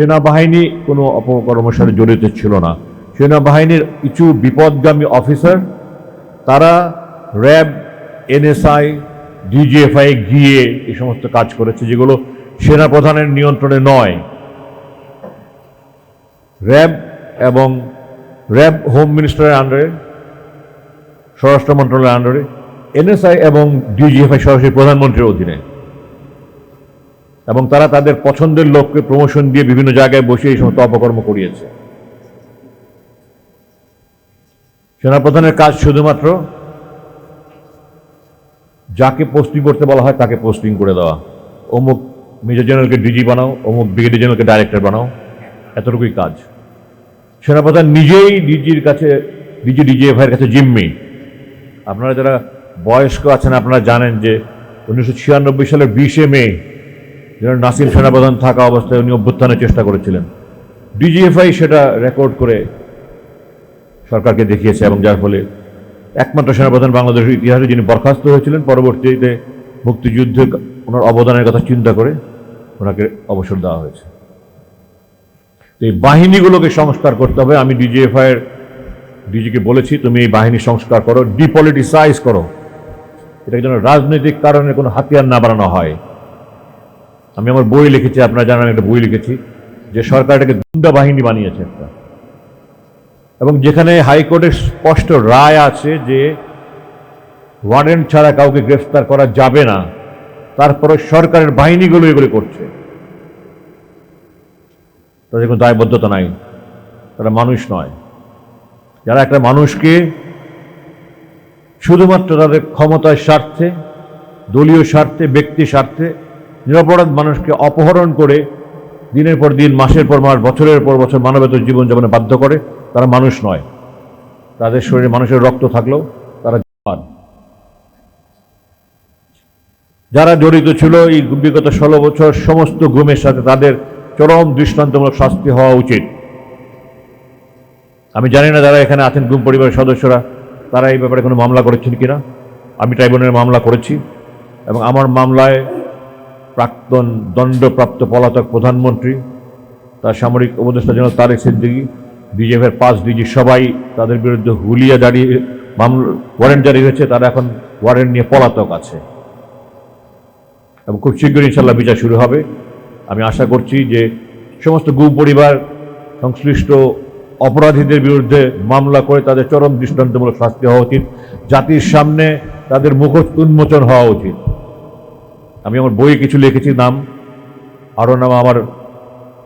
সেনাবাহিনী কোনো অপকর্মের সাথে জড়িত ছিল না। সেনাবাহিনীর কিছু বিপদগামী অফিসার, তারা র্যাব, এনএসআই, ডিজিএফআই গিয়ে এই সমস্ত কাজ করেছে, যেগুলো সেনাপ্রধানের নিয়ন্ত্রণে নয়। র্যাব এবং র্যাব হোম মিনিস্টারের আন্ডারে, স্বরাষ্ট্র মন্ত্রণালয়ের আন্ডারে, এনএসআই এবং ডিজিএফআই সরাসরি প্রধানমন্ত্রীর অধীনে। এবং তারা তাদের পছন্দের লোককে প্রমোশন দিয়ে বিভিন্ন জায়গায় বসে এই সমস্ত অপকর্ম করিয়েছে। সেনাপ্রধানের কাজ শুধুমাত্র যাকে পোস্টিং করতে বলা হয় তাকে পোস্টিং করে দেওয়া। অমুক মেজর জেনারেলকে ডিজি বানাও, অমুক ব্রিগেডিয়ার জেনারেলকে ডাইরেক্টর বানাও, এতটুকুই কাজ। সেনাপ্রধান নিজেই ডিজির কাছে ডিজি ডিজিএফআইয়ের কাছে জিম্মি। আপনারা যারা বয়স্ক আছেন আপনারা জানেন যে উনিশশো ছিয়ানব্বই সালের বিশে মে যেন নাসিম সেনাপ্রধান থাকা অবস্থায় উনি অভ্যুত্থানের চেষ্টা করেছিলেন। ডিজিএফআই সেটা রেকর্ড করে সরকারকে দেখিয়েছে এবং যার ফলে একমাত্র সেনাপ্রধান বাংলাদেশের ইতিহাসে যিনি বরখাস্ত হয়েছিলেন, পরবর্তীতে মুক্তিযুদ্ধে ওনার অবদানের কথা চিন্তা করে ওনাকে অবসর দেওয়া হয়েছে। এই বাহিনীগুলোকে সংস্কার করতে হবে। আমি ডিজিএফআই এর ডিজিকে বলেছি, তুমি এই বাহিনী সংস্কার করো, ডিপলিটিসাইজ করো। এটা যেন রাজনৈতিক কারণে কোনো হাতিয়ার না বানানো হয়। আমি আমার বই লিখেছি, আপনারা জানেন একটা বই লিখেছি, যে সরকার এটাকে গুন্ডা বাহিনী বানিয়েছে একটা। এবং যেখানে হাইকোর্টের স্পষ্ট রায় আছে যে ওয়ারেন্ট ছাড়া কাউকে গ্রেফতার করা যাবে না, তারপরে সরকারের বাহিনীগুলো এগুলো করছে। তাদের কোনো দায়বদ্ধতা নাই, তারা মানুষ নয়। যারা একটা মানুষকে শুধুমাত্র তাদের ক্ষমতার স্বার্থে, দলীয় স্বার্থে ব্যক্তি স্বার্থে নিরপরাধ মানুষকে অপহরণ করে দিনের পর দিন, মাসের পর মাস, বছরের পর বছর মানবেতর জীবনযাপনে বাধ্য করে, তারা মানুষ নয়। তাদের শরীরে মানুষের রক্ত থাকলেও তারা জান যারা জড়িত ছিল এই বিগত ষোলো বছর, সমস্ত গুমের সাথে তাদের চরম দৃষ্টান্তমূলক শাস্তি হওয়া উচিত। আমি জানি না যারা এখানে আছেন গুম পরিবারের সদস্যরা, তারা এই ব্যাপারে কোনো মামলা করেছেন কিনা? আমি ট্রাইব্যুনালের মামলা করেছি এবং আমার মামলায় প্রাক্তন দণ্ডপ্রাপ্ত পলাতক প্রধানমন্ত্রী, তার সামরিক উপদেষ্টা জেনারেল তারেক সিদ্দিকি, বিজেপির পাঁচ ডিজি সবাই তাদের বিরুদ্ধে হুলিয়া দাঁড়িয়ে মামলা, ওয়ারেন্ট জারি হয়েছে, তারা এখন ওয়ারেন্ট নিয়ে পলাতক আছে। এবং খুব শীঘ্রই ইনশাল্লাহ বিচার শুরু হবে। আমি আশা করছি যে সমস্ত গুম পরিবার, সংশ্লিষ্ট অপরাধীদের বিরুদ্ধে মামলা করে তাদের চরম দৃষ্টান্তমূলক শাস্তি হওয়া উচিত। জাতির সামনে তাদের মুখোশ উন্মোচন হওয়া উচিত। আমি আমার বইয়ে কিছু লিখেছি, নাম। আরও নাম আমার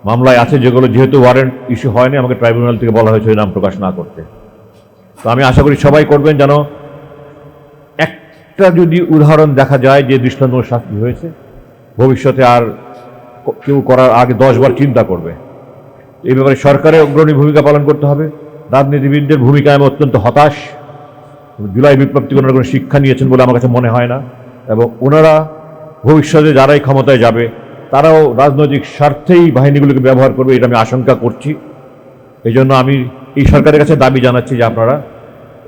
মামলায় আছে, যেগুলো যেহেতু ওয়ারেন্ট ইস্যু হয়নি, আমাকে ট্রাইব্যুনাল থেকে বলা হয়েছে নাম প্রকাশ না করতে। তো আমি আশা করি সবাই করবেন যেন একটা যদি উদাহরণ দেখা যায় যে দৃষ্টান্তমূলক শাস্তি হয়েছে, ভবিষ্যতে আর কেউ করার আগে দশবার চিন্তা করবে। এই ব্যাপারে সরকারের অগ্রণী ভূমিকা পালন করতে হবে। রাজনীতিবিদদের ভূমিকা আমি অত্যন্ত হতাশ। জুলাই বিপ্লব থেকে ওনারা কোনো শিক্ষা নিয়েছেন বলে আমার কাছে মনে হয় না। এবং ওনারা ভবিষ্যতে যারাই ক্ষমতায় যাবে, তারাও রাজনৈতিক স্বার্থেই বাহিনীগুলোকে ব্যবহার করবে, এটা আমি আশঙ্কা করছি। এই জন্য আমি এই সরকারের কাছে দাবি জানাচ্ছি যে আপনারা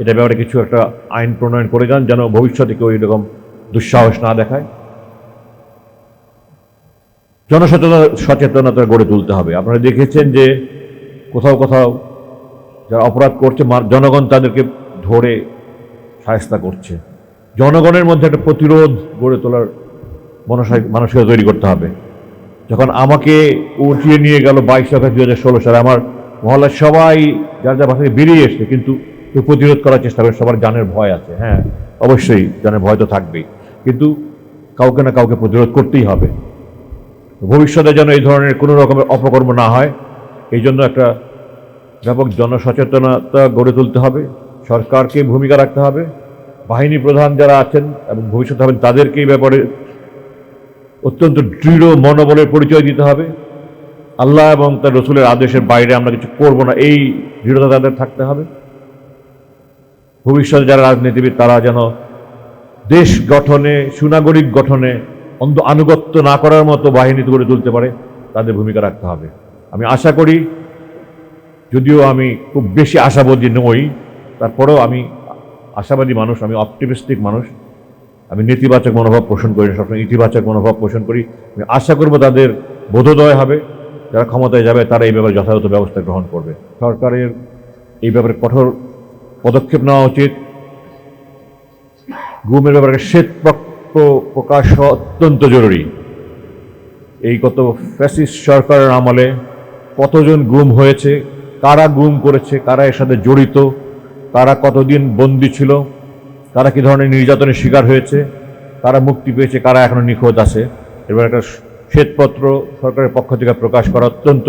এটা ব্যাপারে কিছু একটা আইন প্রণয়ন করে যান, যেন ভবিষ্যতে কেউ এরকম দুঃসাহস না দেখায়। জনসচেতনতা সচেতনতা গড়ে তুলতে হবে। আপনারা দেখেছেন যে কোথাও কোথাও যারা অপরাধ করছে জনগণ তাদেরকে ধরে সায়স্তা করছে। জনগণের মধ্যে একটা প্রতিরোধ গড়ে তোলার মানসিকতা তৈরি করতে হবে। যখন আমাকে উঠিয়ে নিয়ে গেল বাইশ টাকা, দুই হাজার ষোলো সালে আমার মহল্লার সবাই যার যার বাসা বেরিয়ে এসছে, কিন্তু প্রতিরোধ করার চেষ্টা করে, সবার জানের ভয় আছে। হ্যাঁ অবশ্যই জানের ভয় তো থাকবেই। কিন্তু কাউকে না কাউকে প্রতিরোধ করতেই হবে। ভবিষ্যতে যেন এই ধরনের কোনো রকমের অপকর্ম না হয়, এই জন্য একটা ব্যাপক জনসচেতনতা গড়ে তুলতে হবে। সরকারকে ভূমিকা রাখতে হবে। বাহিনী প্রধান যারা আছেন এবং ভবিষ্যতে হবেন, তাদেরকে এই ব্যাপারে অত্যন্ত দৃঢ় মনোবলের পরিচয় দিতে হবে। আল্লাহ এবং তার রসুলের আদেশের বাইরে আমরা কিছু করব না, এই দৃঢ়তা তাদের থাকতে হবে। ভবিষ্যতে যারা রাজনীতিবিদ, তারা যেন দেশ গঠনে, সুনাগরিক গঠনে অন্ধ আনুগত্য না করার মতো বাহিনী গড়ে তুলতে পারে, তাদের ভূমিকা রাখতে হবে। আমি আশা করি, যদিও আমি খুব বেশি আশাবাদী নই, তারপরেও আমি আশাবাদী মানুষ, আমি অপটিমিস্টিক মানুষ। আমি নেতিবাচক মনোভাব পোষণ করি না, সবসময় ইতিবাচক মনোভাব পোষণ করি। আমি আশা করব তাদের বোধোদয় হবে যারা ক্ষমতায় যাবে তারা এই ব্যাপারে যথাযথ ব্যবস্থা গ্রহণ করবে। সরকারের এই ব্যাপারে কঠোর পদক্ষেপ নেওয়া উচিত। গুমের ব্যাপারে শ্বেতপত্র প্রকাশ অত্যন্ত জরুরি। এই গত ফ্যাসিস্ট সরকারের আমলে কতজন গুম হয়েছে কারা গুম করেছে কারা এর সাথে জড়িত কারা কতদিন বন্দি ছিল কারা কি ধরনের নির্যাতনের শিকার হয়েছে? কারা মুক্তি পেয়েছে? কারা এখনও নিখোঁজ আছে? এবার একটা শ্বেতপত্র সরকারের পক্ষ থেকে প্রকাশ করা অত্যন্ত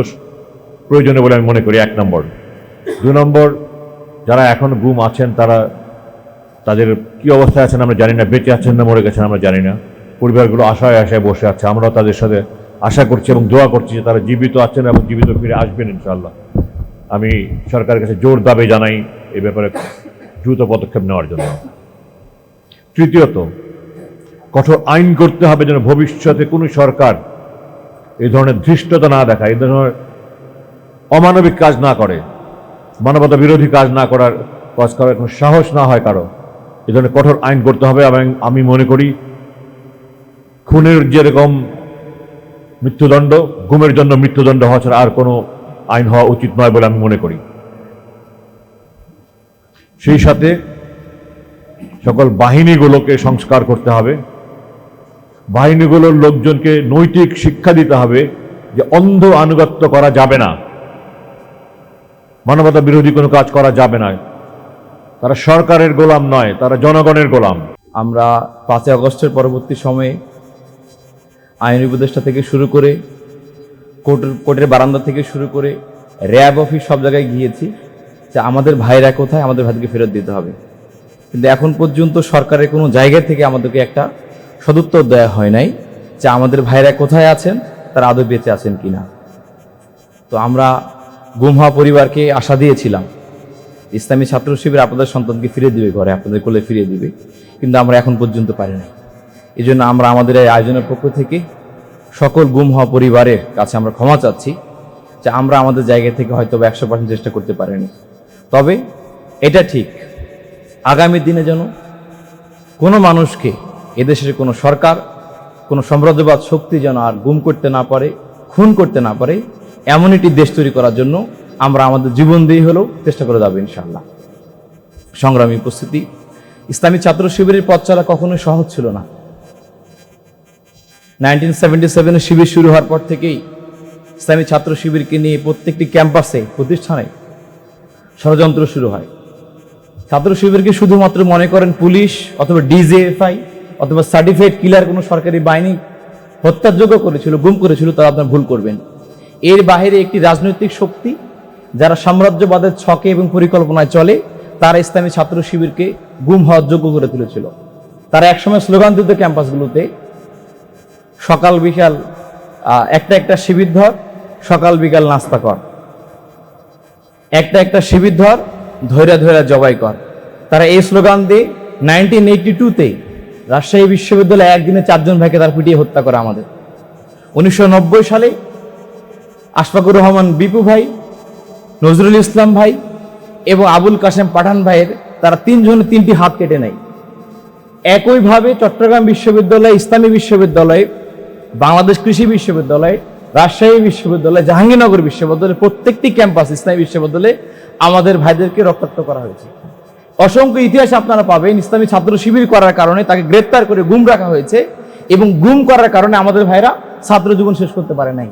প্রয়োজনীয় বলে আমি মনে করি, এক নম্বর। দু নম্বর, যারা এখন গুম আছেন, তারা তাদের কি অবস্থায় আছেন আমরা জানি না, বেঁচে আছেন না, মরে গেছেন আমরা জানি না। পরিবারগুলো আশায় আশায় বসে আছে, আমরাও তাদের সাথে আশা করছি এবং দোয়া করছি যে তারা জীবিত আছেন এবং জীবিত ফিরে আসবেন ইনশাল্লাহ আমি সরকারের কাছে জোর দাবি জানাই এই ব্যাপারে দ্রুত পদক্ষেপ নেওয়ার জন্য। তৃতীয়ত, কঠোর আইন করতে হবে যেন ভবিষ্যতে কোনো সরকার এই ধরনের ধৃষ্টতা না দেখায় এই ধরনের অমানবিক কাজ না করে, মানবতা বিরোধী কাজ না করার কাজ করার কোনো সাহস না হয় কারও। এ ধরনের কঠোর আইন করতে হবে এবং আমি মনে করি খুনের যেরকম মৃত্যুদণ্ড ঘুমের জন্য মৃত্যুদণ্ড হওয়া ছাড়া আর কোনো আইন হওয়া উচিত নয় বলে আমি মনে করি। সেই সাথে সকল বাহিনীগুলোকে সংস্কার করতে হবে। বাহিনীগুলোর লোকজনকে নৈতিক শিক্ষা দিতে হবে যে অন্ধ আনুগত্য করা যাবে না। মানবতা বিরোধী কোনো কাজ করা যাবে না। তারা সরকারের গোলাম নয়, তারা জনগণের গোলাম। আমরা পাঁচই আগস্টের পরবর্তী সময়ে আইন উপদেষ্টা থেকে শুরু করে কোর্টের কোর্টের বারান্দা থেকে শুরু করে, র্যাব অফিস সব জায়গায় গিয়েছি যে আমাদের ভাইরা কোথায় আমাদের ভাইদেরকে ফেরত দিতে হবে। কিন্তু এখন পর্যন্ত সরকারের কোনো জায়গা থেকে আমাদেরকে একটা সদুত্তর দেওয়া হয় নাই যে আমাদের ভাইরা কোথায় আছেন, তারা আদৌ বেঁচে আছেন কি না তো আমরা গুম হওয়া পরিবারকে আশা দিয়েছিলাম। ইসলামী ছাত্র শিবির আপনাদের সন্তানকে ফিরে দিবে ঘরে, আপনাদের কোলে ফিরিয়ে দিবে, কিন্তু আমরা এখন পর্যন্ত পারি নাই। এই জন্য আমরা আমাদের এই আয়োজনের পক্ষ থেকে সকল গুম হওয়া পরিবারের কাছে আমরা ক্ষমা চাচ্ছি যে আমরা আমাদের জায়গা থেকে হয়তো একশো পার্সেন্ট চেষ্টা করতে পারিনি। তবে এটা ঠিক আগামী দিনে যেন কোনো মানুষকে এদেশের কোনো সরকার, কোনো সাম্রাজ্যবাদ শক্তি যেন আর গুম করতে না পারে, খুন করতে না পারে, এমন একটি দেশ তৈরি করার জন্য আমরা আমাদের জীবন দিয়ে হলেও চেষ্টা করে যাব ইনশাল্লাহ সংগ্রামী উপস্থিতি, ইসলামী ছাত্র শিবিরের পথ চলা কখনোই সহজ ছিল না। নাইনটিন সেভেন্টি সেভেনে শিবির শুরু হওয়ার পর থেকেই ইসলামী ছাত্র শিবিরকে নিয়ে প্রত্যেকটি ক্যাম্পাসে, প্রতিষ্ঠানে ষড়যন্ত্র শুরু হয়। ছাত্র শিবিরকে শুধুমাত্র মনে করেন পুলিশ অথবা ডিজেএফআই অথবা সার্টিফাইড কিলার কোনো সরকারি বাহিনী হত্যাযোগ্য করেছিল, গুম করেছিল, তারা আপনার ভুল করবেন। এর বাইরে একটি রাজনৈতিক শক্তি যারা সাম্রাজ্যবাদের ছকে এবং পরিকল্পনায় চলে, তারা ইসলামী ছাত্র শিবিরকে গুম হওয়ার যোগ্য করে তুলেছিল। তারা একসময় স্লোগান দিত ক্যাম্পাসগুলোতে সকাল বিকাল একটা একটা শিবির ধর, সকাল বিকাল নাস্তা কর। একটা একটা শিবির ধর ধৈরা ধৈরা জবাই কর। তারা এই স্লোগান দিয়ে নাইনটিন এইটটি টুতে রাজশাহী বিশ্ববিদ্যালয়ে একদিনে চারজন ভাইকে তার পিটিয়ে হত্যা করে আমাদের। উনিশশো নব্বই সালে আশফাকুর রহমান বিপু ভাই, নজরুল ইসলাম ভাই এবং আবুল কাসেম পাঠান ভাইয়ের তারা তিনজনে তিনটি হাত কেটে নেয়। একইভাবে চট্টগ্রাম বিশ্ববিদ্যালয়, ইসলামী বিশ্ববিদ্যালয়, বাংলাদেশ কৃষি বিশ্ববিদ্যালয়, রাজশাহী বিশ্ববিদ্যালয়, জাহাঙ্গীরনগর বিশ্ববিদ্যালয় প্রত্যেকটি ক্যাম্পাস ইসলামী বিশ্ববিদ্যালয়ে আমাদের ভাইদেরকে রক্তাক্ত করা হয়েছে। অসংখ্য ইতিহাস আপনারা পাবেন। ইসলামী ছাত্র শিবির করার কারণে তাকে গ্রেপ্তার করে গুম রাখা হয়েছে এবং গুম করার কারণে আমাদের ভাইরা ছাত্র জীবন শেষ করতে পারে নাই।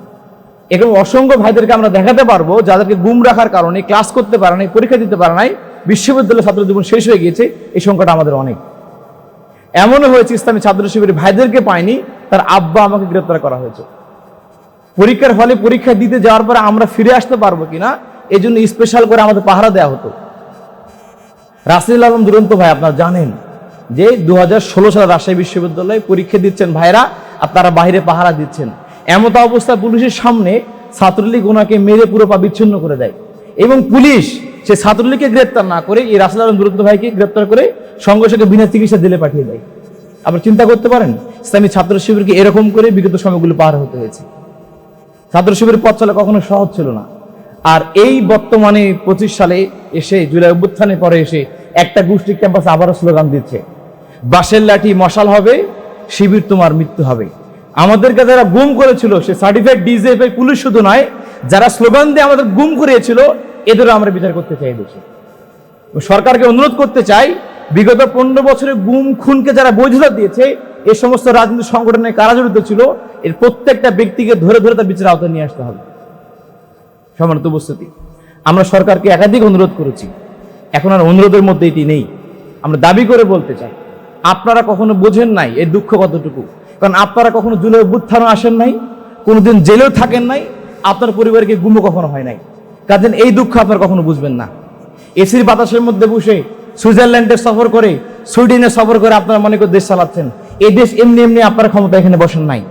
এরকম অসংখ্য ভাইদেরকে আমরা দেখাতে পারব, যাদেরকে গুম রাখার কারণে, ক্লাস করতে পারে নাই, পরীক্ষা দিতে পারে নাই, বিশ্ববিদ্যালয় ছাত্র জীবন শেষ হয়ে গিয়েছে, এই সংখ্যাটা আমাদের অনেক। এমনও হয়েছে, ইসলামী ছাত্র শিবিরের ভাইদেরকে পায়নি, তার আব্বা আমাকে গ্রেপ্তার করা হয়েছে। পরীক্ষার হলে পরীক্ষা দিতে যাওয়ার পরে আমরা ফিরে আসতে পারব কিনা এই জন্য স্পেশাল করে আমাদের পাহারা দেওয়া হতো। রাসিল আলম দুরন্ত ভাই, আপনারা জানেন যে দু হাজার ষোলো সালে রাজশাহী বিশ্ববিদ্যালয়ে পরীক্ষা দিচ্ছেন ভাইরা আর তারা বাইরে পাহারা দিচ্ছেন। এমত অবস্থায় পুলিশের সামনে ছাত্রলীগ ওনাকে মেরে পুরো পা বিচ্ছিন্ন করে দেয় এবং পুলিশ সে ছাত্রলীগকে গ্রেপ্তার না করে এই রাসেল আলম দুরন্ত ভাইকে গ্রেপ্তার করে সঙ্গে সঙ্গে বিনা চিকিৎসা দিলে পাঠিয়ে দেয়। আপনারা চিন্তা করতে পারেন, ইসলামী ছাত্র শিবিরকে এরকম করে বিগত সময়গুলো পার হতে হয়েছে। ছাত্র শিবিরের পথ চলা কখনো সহজ ছিল না। আর এই বর্তমানে পঁচিশ সালে এসে, জুলাই অভ্যুত্থানের পরে এসে একটা গোষ্ঠী ক্যাম্পাসে আবারও স্লোগান দিচ্ছে, বাঁশের লাঠি মশাল হবে, শিবির তোমার মৃত্যু হবে। আমাদেরকে যারা গুম করেছিল, সে সার্টিফাইড ডিজিএফআই পুলিশ শুধু নয়, যারা স্লোগান দিয়ে আমাদের গুম করিয়েছিল, এদেরও আমরা বিচার করতে চাই দেশে। সরকারকে অনুরোধ করতে চাই, বিগত পনেরো বছরে গুম খুনকে যারা বৈধতা দিয়েছে, এ সমস্ত রাজনৈতিক সংগঠনে কারা জড়িত ছিল, এর প্রত্যেকটা ব্যক্তিকে ধরে ধরে তার বিচার আওতায় নিয়ে আসতে হবে। সমানত উপস্থিতি। আমরা সরকারকে একাধিক অনুরোধ করেছি। এখন আর অনুরোধের মধ্যে এটি নেই। আমরা দাবি করে বলতে চাই, আপনারা কখনো বোঝেন নাই এর দুঃখ কতটুকু? কারণ আপনারা কখনো জুলে বুত্থানো আসেন নাই, কোনোদিন জেলেও থাকেন নাই, আপনার পরিবারকে গুমো কখনো হয় নাই। কাজেন এই দুঃখ আপনারা কখনো বুঝবেন না। এসির বাতাসের মধ্যে বসে সুইজারল্যান্ডে সফর করে, সুইডেনে সফর করে আপনারা মনে করে দেশ চালাচ্ছেন। এই দেশ এমনি এমনি আপনার ক্ষমতা এখানে বসেন নাই।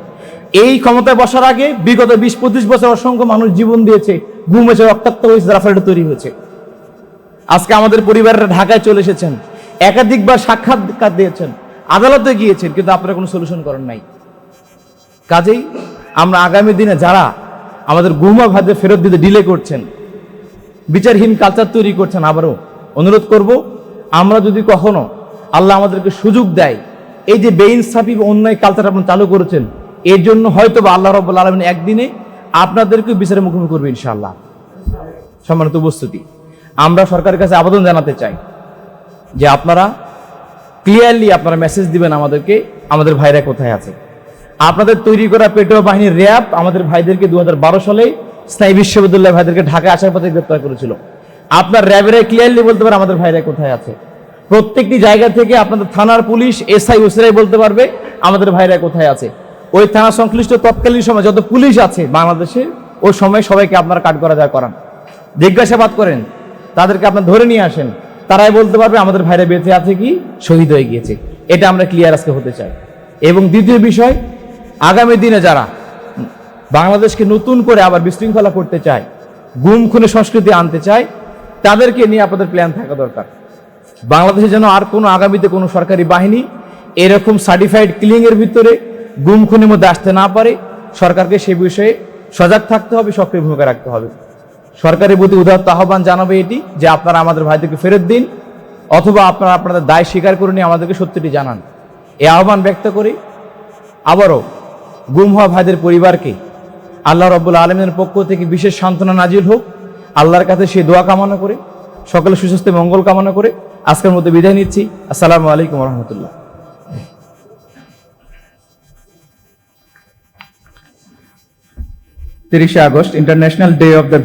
এই ক্ষমতায় বসার আগে বিগত বিশ পঁচিশ বছর অসংখ্য মানুষ জীবন দিয়েছে ঘুম হয়েছে, রক্তাক্ত হয়েছে রাফারেট তৈরি হয়েছে। আজকে আমাদের পরিবারেরা ঢাকায় চলে এসেছেন। একাধিকবার সাক্ষাৎকার দিয়েছেন। আদালতে গিয়েছেন, কিন্তু আপনারা কোনো সলিউশন করেন নাই। কাজেই আমরা আগামী দিনে যারা আমাদের গুমা ভাজে ফেরত দিতে ডিলে করছেন, বিচারহীন কালচার তৈরি করছেন, আবারও অনুরোধ করব, আমরা যদি কখনো আল্লাহ আমাদেরকে সুযোগ দেয়, এই যে বেইনসাফি অন্যায় কালচার আপনি চালু করেছেন, এর জন্য হয়তো বা আল্লাহ রব্বুল আলমিন একদিনে আপনাদেরকে বিচারের মুখোমুখি করবে ইনশাআল্লাহ। সম্মানিত উপস্থিতি, আমরা সরকারের কাছে আবেদন জানাতে চাই যে আপনারা ক্লিয়ারলি আপনারা মেসেজ দিবেন আমাদেরকে, আমাদের ভাইরা কোথায় আছে। আপনাদের তৈরি করা পেট্রোল বাহিনীর র্যাব আমাদের ভাইদেরকে দু হাজার বারো সালে স্থায়ী বিশ্ববিদ্যালয় ভাইদেরকে ঢাকায় আসার পথে গ্রেপ্তার করেছিল। আপনার র্যাবেরা ক্লিয়ারলি বলতে পারে আমাদের ভাইরা কোথায় আছে। প্রত্যেকটি জায়গা থেকে আপনাদের থানার পুলিশ, এসআই, ওসিরাই বলতে পারবে আমাদের ভাইরা কোথায় আছে। ওই থানা সংশ্লিষ্ট তৎকালীন সময় যত পুলিশ আছে বাংলাদেশে, ওই সময় সবাইকে আপনারা কাট করা যায় করান। জিজ্ঞাসাবাদ করেন, তাদেরকে আপনার ধরে নিয়ে আসেন। তারাই বলতে পারবে আমাদের ভাইরা বেঁচে আছে কি, শহীদ হয়ে গিয়েছে। এটা আমরা ক্লিয়ার আজকে হতে চাই। এবং দ্বিতীয় বিষয়, আগামী দিনে যারা বাংলাদেশকে নতুন করে আবার বিশৃঙ্খলা করতে চায়, গুম, খুনে সংস্কৃতি আনতে চায়, তাদেরকে নিয়ে আপনাদের প্ল্যান থাকা দরকার। বাংলাদেশে যেন আর কোনো আগামীতে কোনো সরকারি বাহিনী এরকম সার্টিফাইড ক্লিং এর ভিতরে গুম খুনের মধ্যে আসতে না পারে, সরকারকে সে বিষয়ে সজাগ থাকতে হবে, সক্রিয় ভূমিকা রাখতে হবে। সরকারের প্রতি উদাহরণ আহ্বান জানাবে এটি, যে আপনারা আমাদের ভাইদেরকে ফেরত দিন, অথবা আপনারা আপনাদের দায় স্বীকার করে নিয়ে আমাদেরকে সত্যিটি জানান। এ আহ্বান ব্যক্ত করি আবারও গুম হওয়া ভাইদের পরিবারকে আল্লাহ রব্বুল আলমের পক্ষ থেকে বিশেষ সান্ত্বনা নাজিল হোক। আল্লাহর কাছে সে দোয়া কামনা করে, সকলে সুস্বাস্থ্য, মঙ্গল কামনা করে আজকের মধ্যে বিদায় নিচ্ছি। আসসালামু আলাইকুম রহমতুল্লাহ। তিরিশে August international day of the